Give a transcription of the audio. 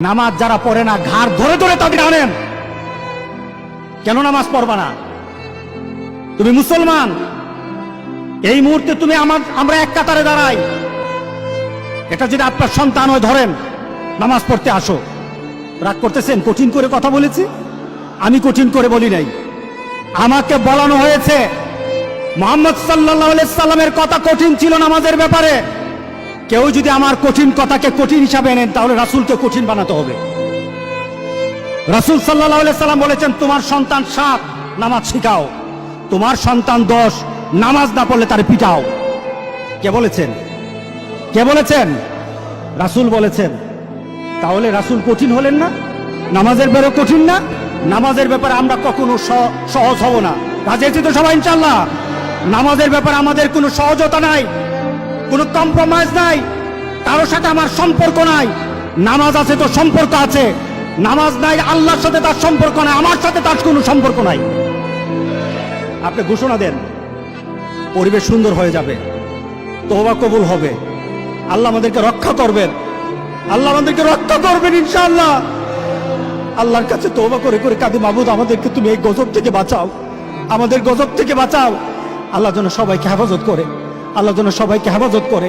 নামাজ যারা পড়ে না, ঘাড় ধরে ধরে তাদের আনেন। কেন নামাজ পড়বা না? তুমি মুসলমান? এই মুহূর্তে তুমি আমার আমরা এক কাতারে দাঁড়াই। এটা যদি আপনার সন্তান হয়, ধরেন, নামাজ পড়তে আসো। রাগ করতেছেন? কঠিন করে কথা বলেছি? আমি কঠিন করে বলি নাই। আমাকে বলানো হয়েছে, মোহাম্মদ সাল্লাহ সাল্লামের কথা কঠিন ছিল নামাজের ব্যাপারে। কেউ যদি আমার কঠিন কথাকে কঠিন হিসাবে এনেন তাহলে রাসূলকে কঠিন বানাতে হবে। রাসূল সাল্লাহ সাল্লাম বলেছেন, তোমার সন্তান সাত, নামাজ শিখাও। তোমার সন্তান দশ, নামাজ না পড়লে তার পিটাও। কে বলেছেন? কে বলেছেন? রাসূল বলেছেন। তাহলে রাসূল কঠিন হলেন না? নামাজের ব্যাপারে কঠিন না? নামাজের ব্যাপারে আমরা কখনো সহজ হব না। রাজি তো সবাই ইনশাল্লাহ নামাজের ব্যাপারে আমাদের কোনো সহজতা নাই। কোনো কম্প্রোমাইজ নাই। কারোর সাথে আমার সম্পর্ক নাই। নামাজ আছে তো সম্পর্ক আছে। নামাজ নাই, আল্লাহর সাথে তার সম্পর্ক নাই, আমার সাথে তার কোনো সম্পর্ক নাই। আপনি ঘোষণা দেন, পরিবেশ সুন্দর হয়ে যাবে। তোবা কবুল হবে। আল্লাহ আমাদেরকে রক্ষা করবেন। আল্লাহ আমাদেরকে রক্ষা করবেন, ইনশাআল্লাহ। আল্লাহর কাছে তোবা করে করে কাদি মাহবুদ আমাদেরকে তুমি এই গজব থেকে বাঁচাও। আমাদের গজব থেকে বাঁচাও। আল্লাহ যেন সবাইকে হেফাজত করে। আল্লাহ যেন সবাইকে হেফাজত করে।